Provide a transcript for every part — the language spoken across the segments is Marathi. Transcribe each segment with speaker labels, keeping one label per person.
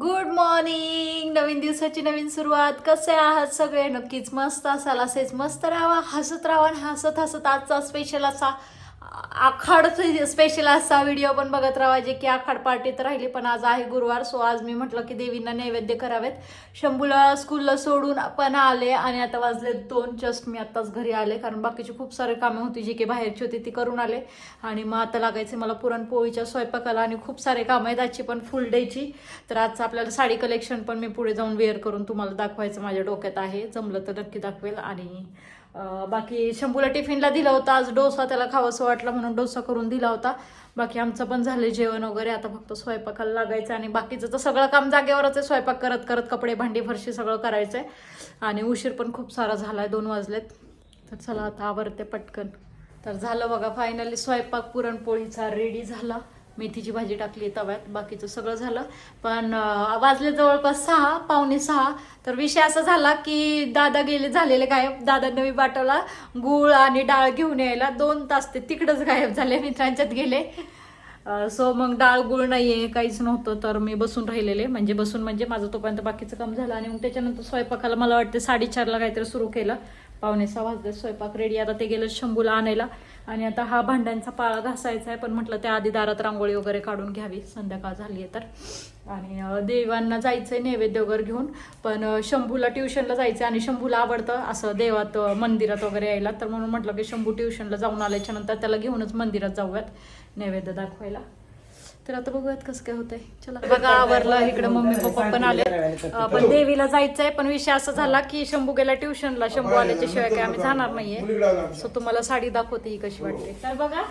Speaker 1: गुड मॉर्निंग नवीन दिवसाची नवीन सुरुवात. कसे आहात सगळे? नक्कीच मस्त असाल. असेच मस्त राहा. हसत राहा आणि हसत हसत आजचा स्पेशल असा आखाडचं स्पेशल असा व्हिडिओ पण बघत राहा जे की आखाड पार्टीत राहिली. पण आज आहे गुरुवार सो आज मी म्हटलं की देवींना नैवेद्य करावेत. शंभूला स्कूलला सोडून पण आले आणि आता वाजले दोन. जस्ट मी आत्ताच घरी आले कारण बाकीची खूप सारे कामं होती जी की बाहेरची होती ती करून आले. आणि मग आता लागायचे मला पुरणपोळीच्या स्वयंपाकाला आणि खूप सारे कामं आहेत. आजची पण फुल डेची तर आजचं आपल्याला साडी कलेक्शन पण मी पुढे जाऊन वेअर करून तुम्हाला दाखवायचं माझ्या डोक्यात आहे. जमलं तर नक्की दाखवेल आणि बाकी शंभूला टिफिनला दिला होता आज डोसा त्याला खावंसं वाटला म्हणून डोसा करून दिला होता. बाकी आमचं पण झालं जेवण वगैरे आता फक्त स्वयंपाकाला लागायचं आणि बाकीचं तर सगळं काम जागेवरच आहे स्वयंपाक करत करत कपडे भांडी फरशी सगळं करायचं आहे आणि उशीर पण खूप सारा झाला आहे दोन वाजलेत. तर चला आता आवरते पटकन. तर झालं बघा फायनली स्वयंपाक पुरणपोळीचा रेडी झाला. मेथीची भाजी टाकली तव्यात बाकीचं सगळं झालं. पण वाजले जवळपास सहा पावणे सहा. तर विषय असा झाला की दादा गेले झालेले गायब. दादा नवी बाटवला गूळ आणि डाळ घेऊन यायला. दोन तास ते तिकडंच गायब झाले मित्रांच्यात गेले. सो मग डाळ गुळ नाहीये काहीच नव्हतं. तर मी बसून राहिलेले. म्हणजे बसून म्हणजे माझं तोपर्यंत बाकीचं काम झालं. आणि मग त्याच्यानंतर स्वयंपाकाला मला वाटते साडेचारला काहीतरी सुरू केलं. पावणे सहा वाजले स्वयंपाक रेडी आता ते गेलं शंभूला आणायला. आणि आता हा भांड्यांचा पाळा घासायचा आहे. पण म्हटलं त्या आधी दारात रांगोळी वगैरे काढून घ्यावी. संध्याकाळ झाली आहे तर. आणि देवांना देवांना जायचंय नैवेद्य वगैरे घेऊन. पण शंभूला ट्युशनला जायचं आणि शंभूला आवडतं असं देवात मंदिरात वगैरे यायला. तर म्हणून म्हटलं की शंभू ट्युशनला जाऊन आल्याच्यानंतर त्याला घेऊनच मंदिरात जाऊयात. नैवेद्य दाखवायला. तर आता बघूयात कसं काय होतंय. चला. बघा आवरलं इकडे मम्मी पप्पा पण आले पण देवीला जायचंय पण विषय असा झाला की शंभू गेला ट्युशनला. शंभू आल्याच्या शिवाय काय आम्ही जाणार नाहीये. सो तुम्हाला साडी दाखवते ही कशी वाटते. तर बघा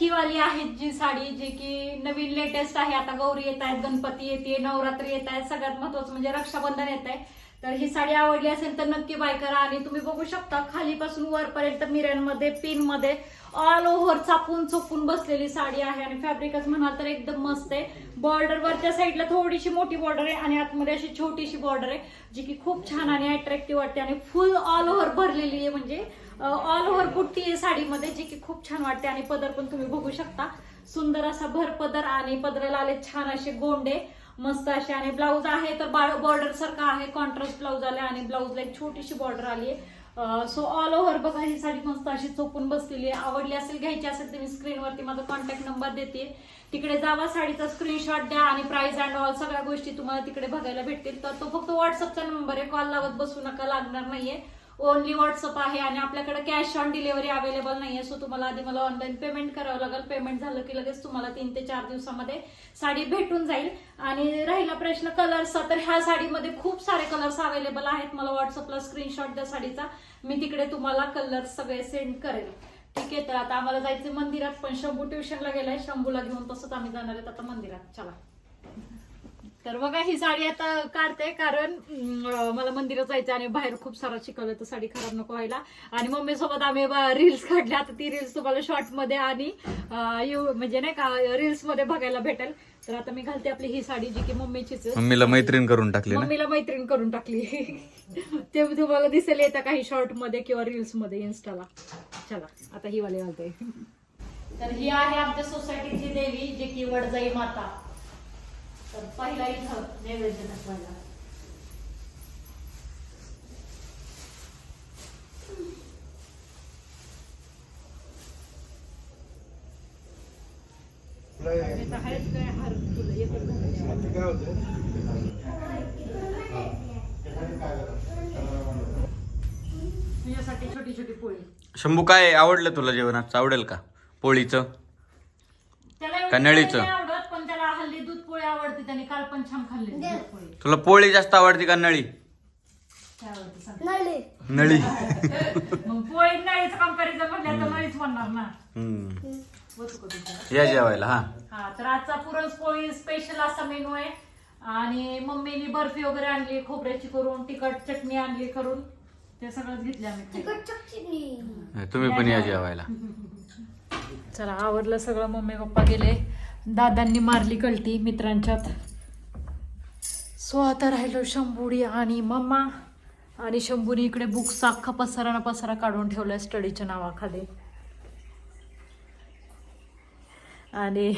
Speaker 1: ही वाली आहे जी साडी जी की नवीन लेटेस्ट आहे. आता गौरी येत आहेत गणपती येते नवरात्री येत आहेत. सगळ्यात महत्वाचं म्हणजे रक्षाबंधन येत आहे. तर ही साडी आवडली असेल तर नक्की बाय करा आणि तुम्ही बघू शकता खालीपासून वरपर्यंत मिऱ्यांमध्ये पिनमध्ये ऑल ओव्हर चापून चोपून बसलेली साडी आहे आणि फॅब्रिकच म्हणाल तर एकदम मस्त आहे. बॉर्डर वरच्या साईडला थोडीशी मोठी बॉर्डर आहे आणि आतमध्ये अशी छोटीशी बॉर्डर आहे जी की खूप छान आणि अट्रॅक्टिव्ह वाटते आणि फुल ऑल ओव्हर भरलेली आहे म्हणजे ऑल ओव्हर बुट्टी आहे साडीमध्ये जी की खूप छान वाटते आणि पदर पण तुम्ही बघू शकता. सुंदर असा भर पदर आणि पदराला आले छान असे गोंडे मस्त असे आणि ब्लाऊज आहे तर बॉर्डर सारखा आहे कॉन्ट्रास्ट ब्लाऊज आले आणि ब्लाऊजला एक छोटीशी बॉर्डर आली आहे. सो ऑल ओव्हर बघा ही साडी मस्त अशी चोपून बसलेली आहे. आवडली असेल घ्यायची असेल तर मी स्क्रीनवरती माझा कॉन्टॅक्ट नंबर देते. तिकडे जावा साडीचा स्क्रीनशॉट द्या आणि प्राइस अँड ऑल सगळ्या गोष्टी तुम्हाला तिकडे बघायला भेटतील. तर तो फक्त व्हॉट्सअपचा नंबर आहे. कॉल लावत बसू नका लागणार नाहीये. ओनली व्हॉट्सअप आहे आणि आपल्याकडे कॅश ऑन डिलिव्हरी अवेलेबल नाहीये सो तुम्हाला आधी मला ऑनलाईन पेमेंट करावं लागेल. पेमेंट झालं की लगेच तुम्हाला तीन ते चार दिवसामध्ये साडी भेटून जाईल. आणि राहिला प्रश्न कलर्सचा तर ह्या साडीमध्ये खूप सारे कलर्स अवेलेबल आहेत. मला व्हॉट्सअपला स्क्रीनशॉट द्या साडीचा. मी तिकडे तुम्हाला कलर्स सगळे सेंड करेल. ठीक आहे तर आता आम्हाला जायचं मंदिरात. पण शंभू ट्युशनला गेलाय. शंभूला घेऊन तसंच आम्ही जाणार आहेत आता मंदिरात. चला. तर बघा ही साडी आता काढते कारण मला मंदिरात जायचं आणि बाहेर खूप सारा शिकवलं तर साडी खराब नको व्हायला. आणि मम्मी सोबत आम्ही रील्स काढल्या आता ती रील्स तुम्हाला शॉर्टमध्ये आणि म्हणजे नाही का रील्समध्ये बघायला भेटेल. तर आता मी घालते आपली ही साडी जी की मम्मीचीच.
Speaker 2: मम्मीला मैत्रीण करून टाकली
Speaker 1: मम्मीला मैत्रीण करून टाकली. ते तुम्हाला दिसेल येतं काही शॉर्टमध्ये किंवा रील्समध्ये इन्स्टाला चला आता ही वाली घालते. तर ही आहे आमच्या सोसायटीची देवी जी की वडजाई माता. तर पहिला इथं नैवेद्य दाखवायला. तुझ्यासाठी छोटी छोटी पोळी.
Speaker 2: शंभू काय आवडलं तुला जेवणात? आवडेल का? पोळीचं?
Speaker 1: त्याला एवढी
Speaker 2: कन्नडीचं.
Speaker 1: पोळी नाही आवडत. पण त्याला हल्ली दूध पोळी आवडते त्याने काल पण छान खाल्ली
Speaker 2: तुला पोळी जास्त आवडते का नळी?
Speaker 1: काय आवडते सांग.
Speaker 2: नळी.
Speaker 1: मग पोळी नाळीचं कंपॅरिझन म्हटलं तर नाळीच म्हणणार ना.
Speaker 2: हम्म.
Speaker 1: बसू का तुझ्या
Speaker 2: या जेवायला हा.
Speaker 1: हा तर आजचा पुरणपोळी स्पेशल असा मेनू आहे. आणि मम्मीने बर्फी वगैरे आणली खोबऱ्याची करून तिखट चटणी आणली करून. ते सगळंच घेतले आम्ही खायला.
Speaker 2: तुम्ही पण या जेवायला.
Speaker 1: चला आवडलं सगळं. मम्मी पप्पा गेले. दादांनी मारली कलटी मित्रांच्यात. सो आता राहिलो शंभुडी आणि मम्मा. आणि शंभूनी इकडे बुक्स अख्खा पसारा पसारा काढून ठेवलाय स्टडीच्या नावाखाली. आणि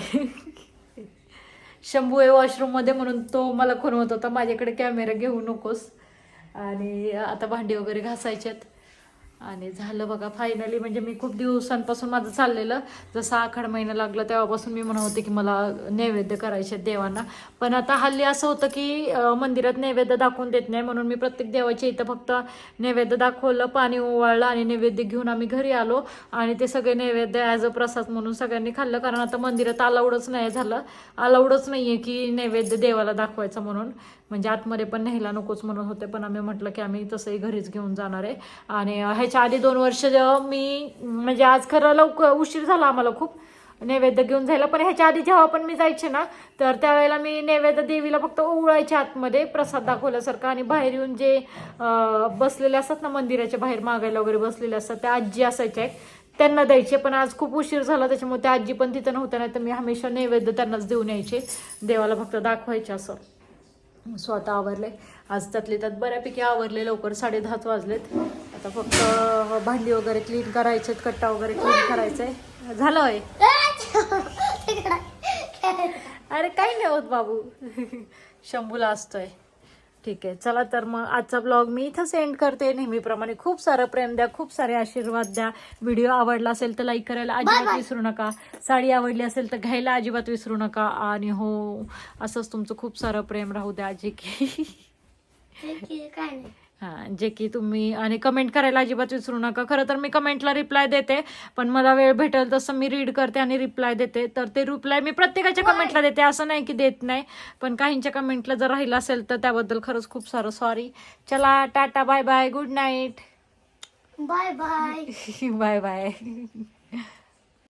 Speaker 1: शंभू आहे वॉशरूममध्ये म्हणून तो मला खुणवत होता माझ्याकडे कॅमेरा घेऊ नकोस. आणि आता भांडी वगैरे घासायच्यात आणि झालं बघा फायनली म्हणजे मी खूप दिवसांपासून माझं चाललेलं. जसं आखाड महिना लागला तेव्हापासून मी म्हणत होते की मला नैवेद्य करायचे देवांना. पण आता हल्ली असं होतं की मंदिरात नैवेद्य दाखवून देत नाही म्हणून मी प्रत्येक देवाच्या इथं फक्त नैवेद्य दाखवलं पाणी ओवाळलं आणि नैवेद्य घेऊन आम्ही घरी आलो. आणि ते सगळे नैवेद्य ॲज अ प्रसाद म्हणून सगळ्यांनी खाल्लं. कारण आता मंदिरात अलाउडच नाही झालं. अलाउडच नाही आहे की नैवेद्य देवाला दाखवायचं म्हणून. म्हणजे आतमध्ये पण न्यायला नकोच म्हणत होते पण आम्ही म्हटलं की आम्ही तसंही घरीच घेऊन जाणार आहे. आणि ह्याच्या आधी दोन वर्ष जेव्हा मी म्हणजे आज खरं लवकर उशीर झाला आम्हाला खूप नैवेद्य घेऊन जायला. पण ह्याच्या आधी जेव्हा पण मी जायचे ना तर त्यावेळेला मी नैवेद्य देवीला फक्त ओवळायच्या आतमध्ये प्रसाद दाखवल्यासारखं. आणि बाहेर येऊन जे बसलेले असतात ना मंदिराच्या बाहेर मागायला वगैरे बसलेले असतात त्या आजी असायच्या आहेत त्यांना द्यायचे. पण आज खूप उशीर झाला त्याच्यामुळे त्या आजी पण तिथं नव्हत्या नाही तर मी हमेशा नैवेद्य त्यांनाच देऊन यायचे. देवाला फक्त दाखवायचे असं. स्वतः आवरले. आज त्यातले त्यात बऱ्यापैकी आवरले लवकर साडे दहाच वाजलेत. आता फक्त भांडी वगैरे क्लीन करायचे कट्टा वगैरे क्लीन करायचंय. झालं होय? अरे काही नाही होत बाबू. शंभूला असतोय. ठीक आहे. चला तर मग आजचा ब्लॉग मी इथं सेंड करते. नेहमीप्रमाणे खूप सारं प्रेम द्या खूप सारे आशीर्वाद द्या. व्हिडिओ आवडला असेल तर लाईक करायला अजिबात विसरू नका. साडी आवडली असेल तर घ्यायला अजिबात विसरू नका. आणि हो असंच तुमचं खूप सारं प्रेम राहू द्या जे की.
Speaker 3: काय नाही.
Speaker 1: हां जे की तुम्ही आणि कमेंट करायला अजिबात विसरू नका. खरं तर मी कमेंटला रिप्लाय देते पण मला वेळ भेटेल तसं मी रीड करते आणि रिप्लाय देते. तर ते रिप्लाय मी प्रत्येकाच्या कमेंटला देते असं नाही की देत नाही. पण काहींच्या कमेंटला जर राहिलं असेल तर त्याबद्दल खरंच खूप सारं सॉरी चला tata bye bye good night
Speaker 3: bye bye
Speaker 1: bye bye